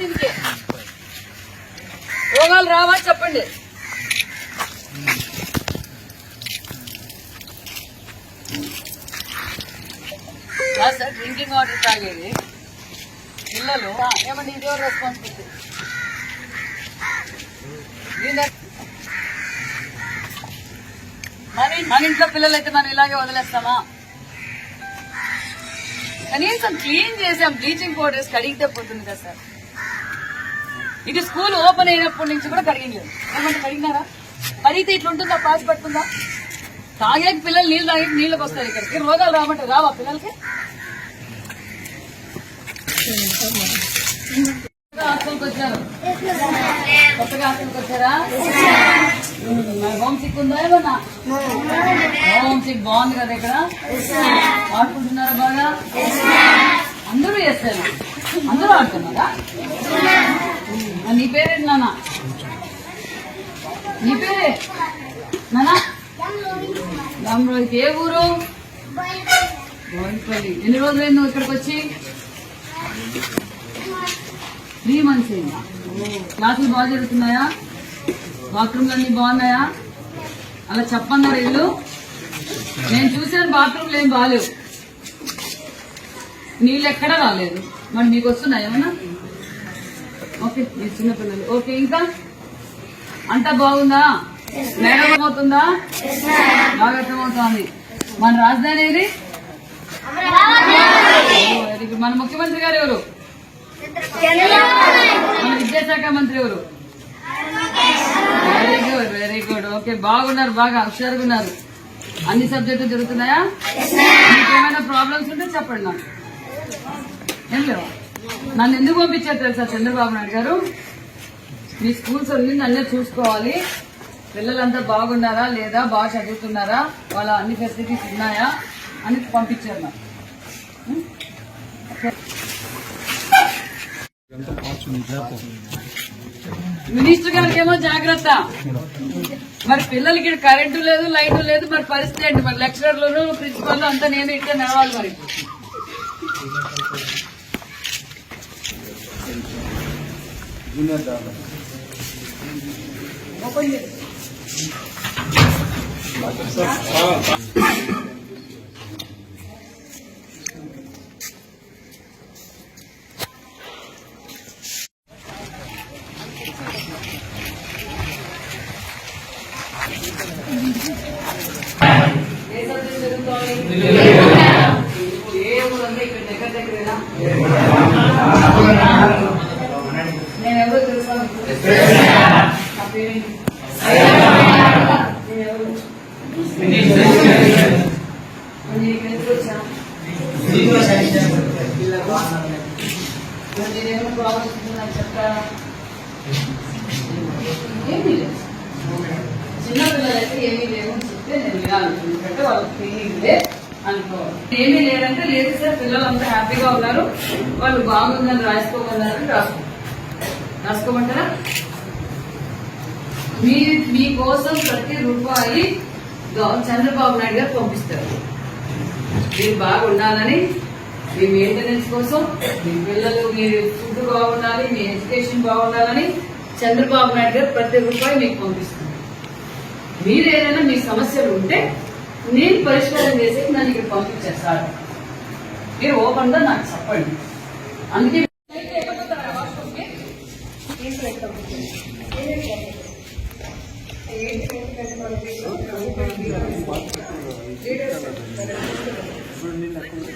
దీనికి రోగాలు రావా చెప్పండి. సార్ డ్రింకింగ్ వాటర్ తాగేది. పిల్లలు ఏమండి ఇదే రెస్పాన్సిబిలిటీ మన మన ఇంట్లో పిల్లలు అయితే మనం ఇలాగే వదిలేస్తామా? కనీసం క్లీన్ చేసాం బ్లీచింగ్ పౌడర్స్ కడిగితే పోతుంది కదా సార్. ఇటు స్కూల్ ఓపెన్ అయినప్పటి నుంచి కూడా కడిగింది ఏమంటే కడిగినారా కడిగితే ఇట్లా ఉంటుందా పాస్ పడుతుందా తాగాక పిల్లలు నీళ్ళు తాగి నీళ్ళకి వస్తారు ఇక్కడికి రోగాలు రామంటే రావా పిల్లలకి? హాస్టల్కి వచ్చారు. కొత్తగా హాస్టల్కి వచ్చారా? హోమ్ సిక్ ఉందా ఏమన్నా? హోమ్ సిక్ బాగుంది కదా ఇక్కడ? ఆడుకుంటున్నారా బాగా? అందరూ చేస్తారు అందరూ ఆడుతున్నారా? నీ పేరేంటి నాన్న నీ పేరే? నానా? రామరాజుకి ఏ ఊరు? బోయిపల్లి ఎన్ని రోజులు నువ్వు ఇక్కడికి వచ్చి త్రీ మంత్స్ అయిందా? క్లాసులు బాగా జరుగుతున్నాయా? బాత్రూమ్లు అన్ని బాగున్నాయా? అలా చెప్పన్నారు ఇల్లు. నేను చూసాను బాత్రూమ్లు ఏం బాగాలేవు. నీళ్ళు ఎక్కడా రాలేదు. మరి మీకు వస్తున్నాయి ఏమన్నా? ఓకే చిన్నపిల్లలు ఓకే ఇంకా? అంతా బాగుందా? మేడం అవుతుందా బాగా అర్థమవుతోంది మన రాజధాని ఏది. మన ముఖ్యమంత్రి గారు ఎవరు? మన విద్యాశాఖ మంత్రి ఎవరు? Very good very good. Okay బాగున్నారు బాగా హుషారుగా ఉన్నారు. అన్ని సబ్జెక్టులు జరుగుతున్నాయా? మీకు ఏమైనా ప్రాబ్లమ్స్ ఉంటే చెప్పండి నాకు. ఏం లేవు? నన్ను ఎందుకు పంపించారు తెలుసా చంద్రబాబు నాయుడు గారు? మీ స్కూల్స్ అన్ని నన్నే చూసుకోవాలి. పిల్లలంతా బాగున్నారా లేదా? బాగా చదువుతున్నారా? వాళ్ళ అన్ని ఫెసిలిటీస్ ఉన్నాయా? అని పంపించారు నాకు మినిస్టర్ గారికి ఏమో జాగ్రత్త. మరి పిల్లలకి ఇక్కడ కరెంటు లేదు లైట్ లేదు మరి పరిస్థితి ఏంటి? మరి లెక్చరర్లు ప్రిన్సిపల్ అంతా నేను ఇట్లా నడవాలి మరి. ఓపెన్ చేయి. ఏ సబ్జెక్ట్ చదువుకోవాలి? ఏ ఊరంటే ఇక్కడ దగ్గర దగ్గరేనా? నేను ఎవరో తెలుసా మీకు? నా పేరేంటి? నేను ఎవరు? మరి నీకు ఎందుకు వచ్చా? మరి నేనేమైనా ప్రాబ్లమ్స్ ఉంటే నాకు చెప్తారా? ఏమీ లేదు. చిన్నపిల్లలైతే ఏమీ లేవు అని చెప్తే నేను వినాలి ఎందుకంటే వాళ్ళకి ఫీలింగ్ లే అనుకోవాలి ఏమీ లేదంటే లేదు సార్ పిల్లలు అంతా హ్యాపీగా ఉన్నారు. వాళ్ళు బాగుందని రాసుకోమన్నారని రాసుకో రాసుకోమంటారా? మీ మీకోసం ప్రతి రూపాయి చంద్రబాబు నాయుడు గారు పంపిస్తారు. మీరు బాగుండాలని మీ మెయింటెనెన్స్ కోసం మీ పిల్లలు మీ ఫుడ్ బాగుండాలి మీ ఎడ్యుకేషన్ బాగుండాలని చంద్రబాబు నాయుడు గారు ప్రతి రూపాయి మీకు పంపిస్తుంది మీరు ఏదైనా మీ సమస్యలు ఉంటే నేను పరిష్కారం చేసి నన్ను ఇక్కడ పంపించేస్తాను. మీరు ఓపెన్గా నాకు చెప్పండి. అందుకే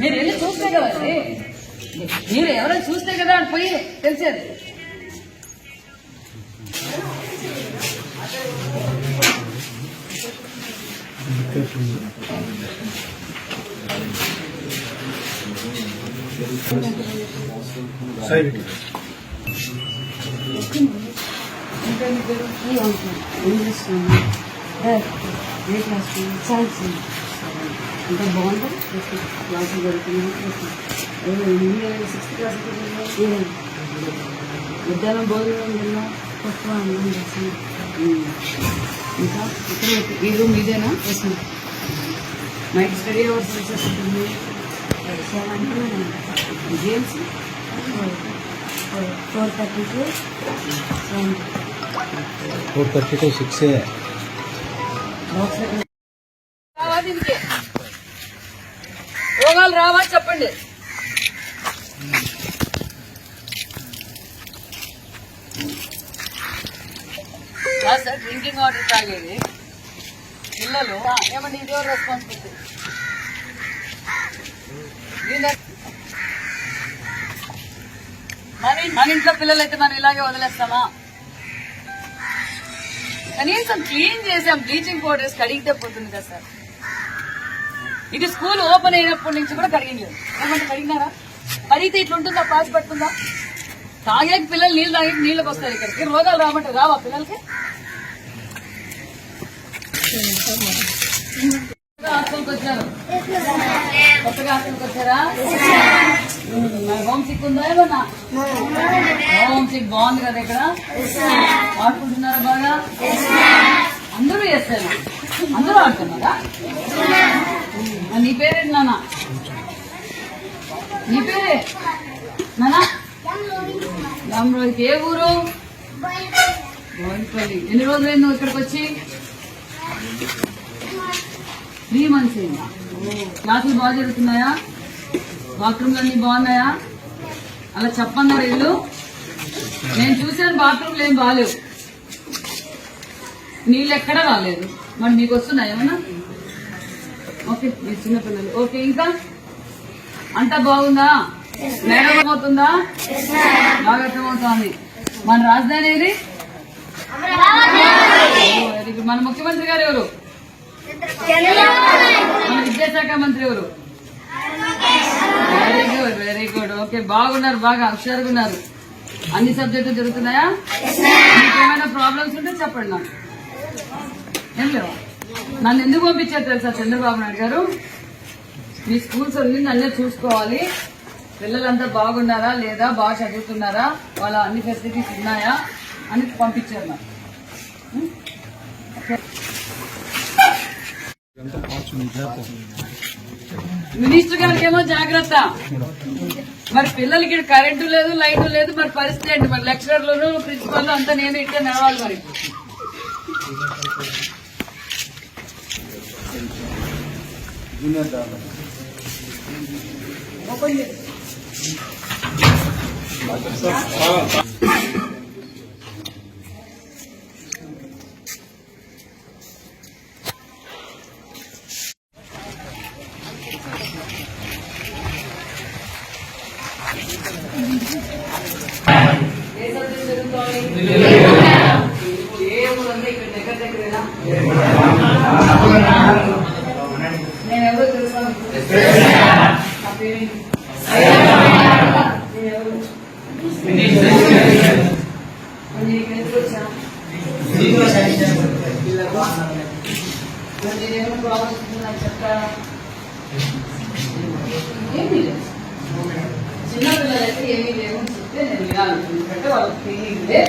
మీరు వెళ్ళి చూస్తే కదండి మీరు ఎవరైనా చూస్తే కదా అని పోయి తెలిసేది ఇంకా మీ పేరు? ఇంగ్లీష్ ఏ క్లాస్ సైన్స్ అంత బాగుంది క్లాసులు జరుగుతున్నాయి సిక్స్త్ క్లాస్ మధ్యాహ్నం భోజనం తిన్నా తక్కువ అన్నం చేసాను ఇంకా ఇక్కడ ఈ రూమ్ ఇదేనా వేసాను నైట్ స్టడీ అవర్స్ చేసేస్తుంది games four thirty to seven four thirty to six box రావా దీనికి రోగాలు రావా చెప్పండి. సార్ డ్రింకింగ్ వాటర్ తాగేది. పిల్లలు ఏమండి ఇదే రెస్పాన్సిబిలిటీ మన మన ఇంట్లో పిల్లలైతే మనం ఇలాగే వదిలేస్తామా? కనీసం క్లీన్ చేసాం బ్లీచింగ్ పౌడర్స్ కడిగితే పోతుంది కదా సార్. ఇది స్కూల్ ఓపెన్ అయినప్పటి నుంచి కూడా కడిగింది ఏమంటే కడిగినారా కడిగితే ఇట్లుంటుందా పాస్ పడుతుందా? తాగే పిల్లలు నీళ్ళు తాగి నీళ్ళకి వస్తారు ఇక్కడికి. రోగాలు రామంటే రావా పిల్లలకి? హాస్టల్కి వచ్చారు? కొత్తగా హాస్టల్కి వచ్చారా? హోమ్ సిక్ ఉందా ఏమన్నా? హోమ్ సిక్ బాగుంది కదా ఇక్కడ? ఆడుకుంటున్నారా బాగా? అందరూ చేస్తారు. అందరూ ఆడుతున్నారా? నీ పేరేంటి నాన్న? నీ పేరే? నానా రామరాజుకి ఏ ఊరు? బోయినపల్లి. ఎన్ని రోజులైంది నువ్వు ఇక్కడికి వచ్చి? త్రీ మంత్స్ అయిందా? క్లాసులు బాగా జరుగుతున్నాయా? బాత్రూమ్లు అన్ని బాగున్నాయా? అలా చెప్పన్నారు ఇల్లు నేను చూసాను బాత్రూమ్లు ఏం బాగాలేవు. నీళ్ళు ఎక్కడా రాలేదు. మరి నీకు వస్తున్నాయి ఏమన్నా? ఓకే మీరు చిన్నపిల్లలు ఓకే ఇంకా అంతా బాగుందా? మేడం అవుతుందా బాగా అర్థమవుతోంది. మన రాజధాని ఏది. మన ముఖ్యమంత్రి గారు ఎవరు? మన విద్యాశాఖ మంత్రి ఎవరు? Very good very good. Okay బాగున్నారు బాగా హుషారుగా ఉన్నారు. అన్ని సబ్జెక్టులు జరుగుతున్నాయా? మీకు ఏమైనా ప్రాబ్లమ్స్ ఉంటే చెప్పండి నాకు. ఏం లేవా? నన్ను ఎందుకు పంపించారు తెలుసా చంద్రబాబు నాయుడు గారు? మీ స్కూల్స్ ఉంది నన్నే చూసుకోవాలి. పిల్లలంతా బాగున్నారా లేదా? బాగా చదువుతున్నారా? వాళ్ళ అన్ని ఫెసిలిటీస్ ఉన్నాయా? అని పంపించారు నాకు. మినిస్టర్ గారికి ఏమో జాగ్రత్త. మరి పిల్లలకి కరెంటు లేదు లైట్ లేదు మరి పరిస్థితి ఏంటి? మరి లెక్చరర్లు ప్రిన్సిపల్ అంతా నేను ఇట్లా నడవాలి మరి. ఓపెన్ చేయి. ఏ సబ్జెక్ట్ చదువుకోవాలి? ఏ ఊరంతా ఇక్కడ దగ్గర దగ్గరేనా? నేను ఎవరో తెలుసా మీకు? నా పేరేంటి? నేను ఎవరు? మరి నీకు ఎందుకు వచ్చాను? మరి ఏమైనా ప్రాబ్లమ్స్ ఉంటే నాకు చెప్తారా? ఏమీ లేదు. చిన్నపిల్లలైతే ఏమీ లేవు అని చెప్తే నేను వినాలి. ఎందుకంటే వాళ్ళకి తెలియదులే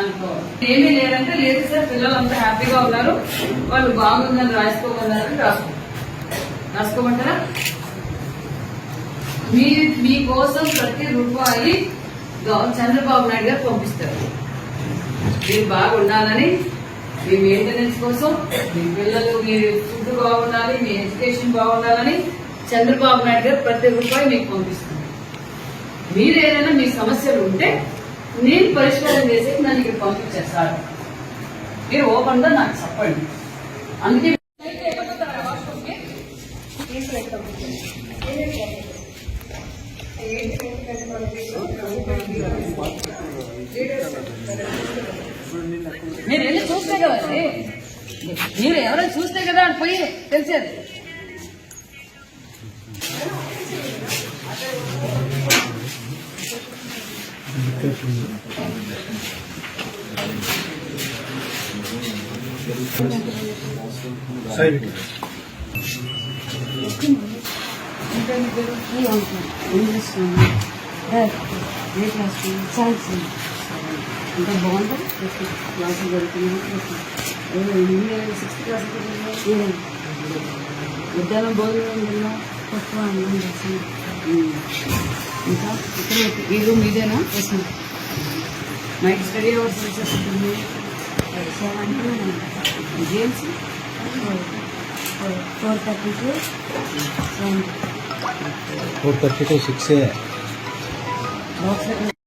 అనుకోవాలి. ఏమీ లేదంటే లేదు సార్ పిల్లలు అంతా హ్యాపీగా ఉన్నారు. వాళ్ళు బాగుందని రాసుకోమన్నారు రాసుకో. రాసుకోమంటారా? మీ మీకోసం ప్రతి రూపాయి చంద్రబాబు నాయుడు గారు పంపిస్తారు. మీరు బాగుండాలని మీ మెయింటెనెన్స్ కోసం మీ పిల్లలు మీ ఫుడ్ బాగుండాలి మీ ఎడ్యుకేషన్ బాగుండాలని చంద్రబాబు నాయుడు గారు ప్రతి రూపాయి మీకు పంపిస్తుంది మీరు ఏదైనా మీ సమస్యలు ఉంటే నేను పరిష్కారం చేసి నన్ను ఇక్కడ పంపించేస్తారు మీరు ఓపెన్గా నాకు చెప్పండి. అందుకే మీరు మీరు ఎవరైనా చూస్తే కదా అని పోయి తెలిసేది. ఇంగ్లీష్ ఏ క్లాస్ సైన్స్ ఇంకా బాగుంటుంది. క్లాస్ జరుగుతుంది సిక్స్త్ క్లాస్ విద్యాలయం భోజనం తక్కువ అన్నం చేస్తాను ఇంకా? ఇక్కడ ఈ రూమ్ ఇదేనా? నైట్ స్టడీ అవర్స్ వచ్చేస్తుంది seven games four thirty to seven four thirty to six box